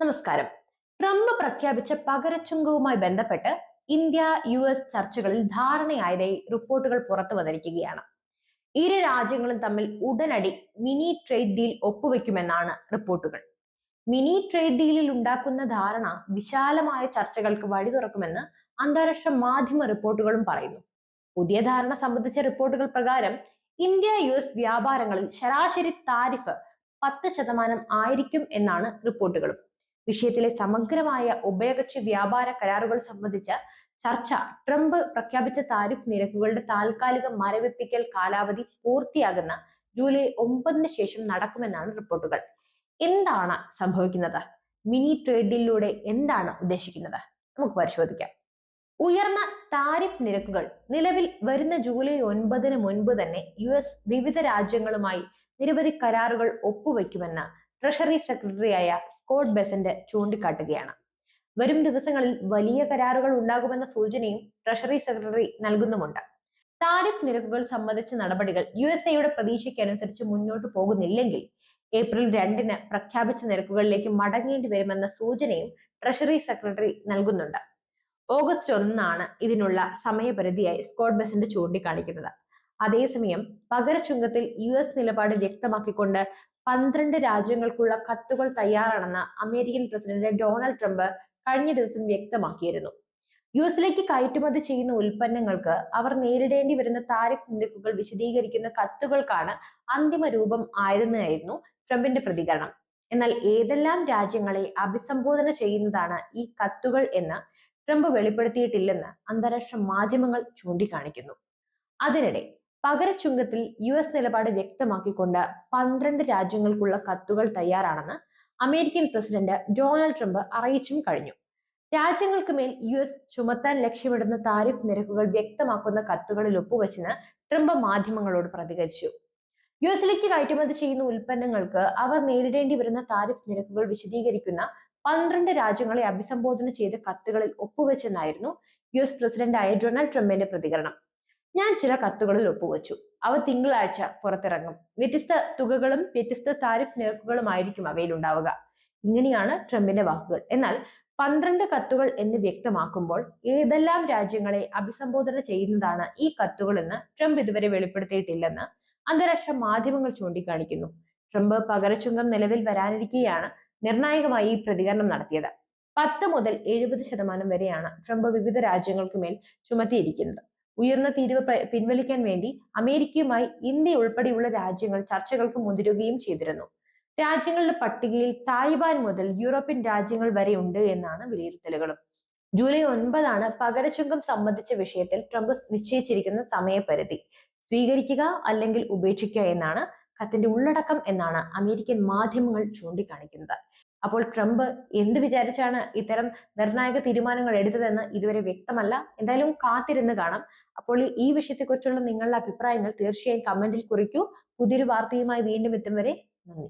നമസ്കാരം. ട്രംപ് പ്രഖ്യാപിച്ച പകരച്ചുങ്കവുമായി ബന്ധപ്പെട്ട് ഇന്ത്യ യു എസ് ചർച്ചകളിൽ ധാരണയായതായി റിപ്പോർട്ടുകൾ പുറത്തു വന്നിരിക്കുകയാണ്. ഇരു രാജ്യങ്ങളും തമ്മിൽ ഉടനടി മിനി ട്രേഡ് ഡീൽ ഒപ്പുവെക്കുമെന്നാണ് റിപ്പോർട്ടുകൾ. മിനി ട്രേഡ് ഡീലിൽ ഉണ്ടാക്കുന്ന ധാരണ വിശാലമായ ചർച്ചകൾക്ക് വഴി തുറക്കുമെന്ന് അന്താരാഷ്ട്ര മാധ്യമ റിപ്പോർട്ടുകളും പറയുന്നു. പുതിയ ധാരണ സംബന്ധിച്ച റിപ്പോർട്ടുകൾ പ്രകാരം ഇന്ത്യ യു എസ് വ്യാപാരങ്ങളിൽ ശരാശരി താരിഫ് പത്ത് ശതമാനം ആയിരിക്കും എന്നാണ് റിപ്പോർട്ടുകളും. വിഷയത്തിലെ സമഗ്രമായ ഉഭയകക്ഷി വ്യാപാര കരാറുകൾ സംബന്ധിച്ച ചർച്ച. ട്രംപ് പ്രഖ്യാപിച്ച താരിഫ് നിരക്കുകളുടെ താൽക്കാലിക മരവിപ്പിക്കൽ കാലാവധി പൂർത്തിയാകുന്ന ജൂലൈ ഒമ്പതിന് ശേഷം നടക്കുമെന്നാണ് റിപ്പോർട്ടുകൾ. എന്താണ് സംഭവിക്കുന്നത്? മിനി ട്രേഡിലൂടെ എന്താണ് ഉദ്ദേശിക്കുന്നത്? നമുക്ക് പരിശോധിക്കാം. ഉയർന്ന താരിഫ് നിരക്കുകൾ നിലവിൽ വരുന്ന ജൂലൈ ഒൻപതിന് മുൻപ് തന്നെ യു എസ് വിവിധ രാജ്യങ്ങളുമായി നിരവധി കരാറുകൾ ഒപ്പുവെക്കുമെന്ന് ട്രഷറി സെക്രട്ടറിയായ സ്കോട്ട് ബെസന്റ് ചൂണ്ടിക്കാട്ടുകയാണ്. വരും ദിവസങ്ങളിൽ വലിയ കരാറുകൾ ഉണ്ടാകുമെന്ന സൂചനയും ട്രഷറി സെക്രട്ടറി നൽകുന്നുമുണ്ട്. താരിഫ് നിരക്കുകൾ സംബന്ധിച്ച നടപടികൾ യു എസ് എയുടെ പ്രതീക്ഷയ്ക്കനുസരിച്ച് മുന്നോട്ട് പോകുന്നില്ലെങ്കിൽ ഏപ്രിൽ രണ്ടിന് പ്രഖ്യാപിച്ച നിരക്കുകളിലേക്ക് മടങ്ങേണ്ടി വരുമെന്ന സൂചനയും ട്രഷറി സെക്രട്ടറി നൽകുന്നുണ്ട്. ഓഗസ്റ്റ് ഒന്നാണ് ഇതിനുള്ള സമയപരിധിയായി സ്കോട്ട് ബെസന്റ് ചൂണ്ടിക്കാണിക്കുന്നത്. അതേസമയം പകരച്ചുങ്കത്തിൽ യു എസ് നിലപാട് വ്യക്തമാക്കിക്കൊണ്ട് പന്ത്രണ്ട് രാജ്യങ്ങൾക്കുള്ള കത്തുകൾ തയ്യാറാണെന്ന് അമേരിക്കൻ പ്രസിഡന്റ് ഡൊണാൾഡ് ട്രംപ് കഴിഞ്ഞ ദിവസം വ്യക്തമാക്കിയിരുന്നു. യു എസിലേക്ക് കയറ്റുമതി ചെയ്യുന്ന ഉൽപ്പന്നങ്ങൾക്ക് അവർ നേരിടേണ്ടി വരുന്ന താരിഫ് നിരക്കുകൾ വിശദീകരിക്കുന്ന കത്തുകൾക്കാണ് അന്തിമ രൂപം ആയതെന്നായിരുന്നു ട്രംപിന്റെ പ്രതികരണം. എന്നാൽ ഏതെല്ലാം രാജ്യങ്ങളെ അഭിസംബോധന ചെയ്യുന്നതാണ് ഈ കത്തുകൾ എന്ന് ട്രംപ് വെളിപ്പെടുത്തിയിട്ടില്ലെന്ന് അന്താരാഷ്ട്ര മാധ്യമങ്ങൾ ചൂണ്ടിക്കാണിക്കുന്നു. അതിനിടെ പകരച്ചുങ്കത്തിൽ യു എസ് നിലപാട് വ്യക്തമാക്കിക്കൊണ്ട് പന്ത്രണ്ട് രാജ്യങ്ങൾക്കുള്ള കത്തുകൾ തയ്യാറാണെന്ന് അമേരിക്കൻ പ്രസിഡന്റ് ഡൊണാൾഡ് ട്രംപ് അറിയിച്ചും കഴിഞ്ഞു. രാജ്യങ്ങൾക്ക് മേൽ യു എസ് ചുമത്താൻ ലക്ഷ്യമിടുന്ന താരിഫ് നിരക്കുകൾ വ്യക്തമാക്കുന്ന കത്തുകളിൽ ഒപ്പുവെച്ചെന്ന് ട്രംപ് മാധ്യമങ്ങളോട് പ്രതികരിച്ചു. യു എസിലേക്ക് കയറ്റുമതി ചെയ്യുന്ന ഉൽപ്പന്നങ്ങൾക്ക് അവർ നേരിടേണ്ടി വരുന്ന താരിഫ് നിരക്കുകൾ വിശദീകരിക്കുന്ന പന്ത്രണ്ട് രാജ്യങ്ങളെ അഭിസംബോധന ചെയ്ത കത്തുകളിൽ ഒപ്പുവെച്ചെന്നായിരുന്നു യു എസ് പ്രസിഡന്റായ ഡൊണാൾഡ് ട്രംപിന്റെ പ്രതികരണം. ഞാൻ ചില കത്തുകളിൽ ഒപ്പുവച്ചു. അവ തിങ്കളാഴ്ച പുറത്തിറങ്ങും. വ്യത്യസ്ത തുകകളും വ്യത്യസ്ത താരിഫ് നിരക്കുകളുമായിരിക്കും അവയിൽ ഉണ്ടാവുക. ഇങ്ങനെയാണ് ട്രംപിന്റെ വാക്കുകൾ. എന്നാൽ പന്ത്രണ്ട് കത്തുകൾ എന്ന് വ്യക്തമാക്കുമ്പോൾ ഏതെല്ലാം രാജ്യങ്ങളെ അഭിസംബോധന ചെയ്യുന്നതാണ് ഈ കത്തുകൾ എന്ന് ട്രംപ് ഇതുവരെ വെളിപ്പെടുത്തിയിട്ടില്ലെന്ന് അന്താരാഷ്ട്ര മാധ്യമങ്ങൾ ചൂണ്ടിക്കാണിക്കുന്നു. ട്രംപ് പകരച്ചുങ്കം നിലവിൽ വരാനിരിക്കെയാണ് നിർണായകമായി ഈ പ്രതികരണം നടത്തിയത്. പത്ത് മുതൽ എഴുപത് ശതമാനം വരെയാണ് ട്രംപ് വിവിധ രാജ്യങ്ങൾക്ക് മേൽ ചുമത്തിയിരിക്കുന്നത്. ഉയർന്ന തീരുവ പിൻവലിക്കാൻ വേണ്ടി അമേരിക്കയുമായി ഇന്ത്യ ഉൾപ്പെടെയുള്ള രാജ്യങ്ങൾ ചർച്ചകൾക്ക് മുതിരുകയും ചെയ്തിരുന്നു. രാജ്യങ്ങളുടെ പട്ടികയിൽ തായ്വാൻ മുതൽ യൂറോപ്യൻ രാജ്യങ്ങൾ വരെ ഉണ്ട് എന്നാണ് വിലയിരുത്തലുകളും. ജൂലൈ ഒൻപതാണ് പകരച്ചുങ്കം സംബന്ധിച്ച വിഷയത്തിൽ ട്രംപ് നിശ്ചയിച്ചിരിക്കുന്ന സമയപരിധി. സ്വീകരിക്കുക അല്ലെങ്കിൽ ഉപേക്ഷിക്കുക എന്നാണ് കത്തിന്റെ ഉള്ളടക്കം എന്നാണ് അമേരിക്കൻ മാധ്യമങ്ങൾ ചൂണ്ടിക്കാണിക്കുന്നത്. അപ്പോൾ ട്രംപ് എന്ത് വിചാരിച്ചാണ് ഇത്തരം നിർണായക തീരുമാനങ്ങൾ എടുത്തതെന്ന് ഇതുവരെ വ്യക്തമല്ല. എന്തായാലും കാത്തിരുന്ന് കാണാം. അപ്പോൾ ഈ വിഷയത്തെക്കുറിച്ചുള്ള നിങ്ങളുടെ അഭിപ്രായങ്ങൾ തീർച്ചയായും കമന്റിൽ കുറിക്കൂ. പുതിയൊരു വാർത്തയുമായി വീണ്ടും എത്തും വരെ നന്ദി.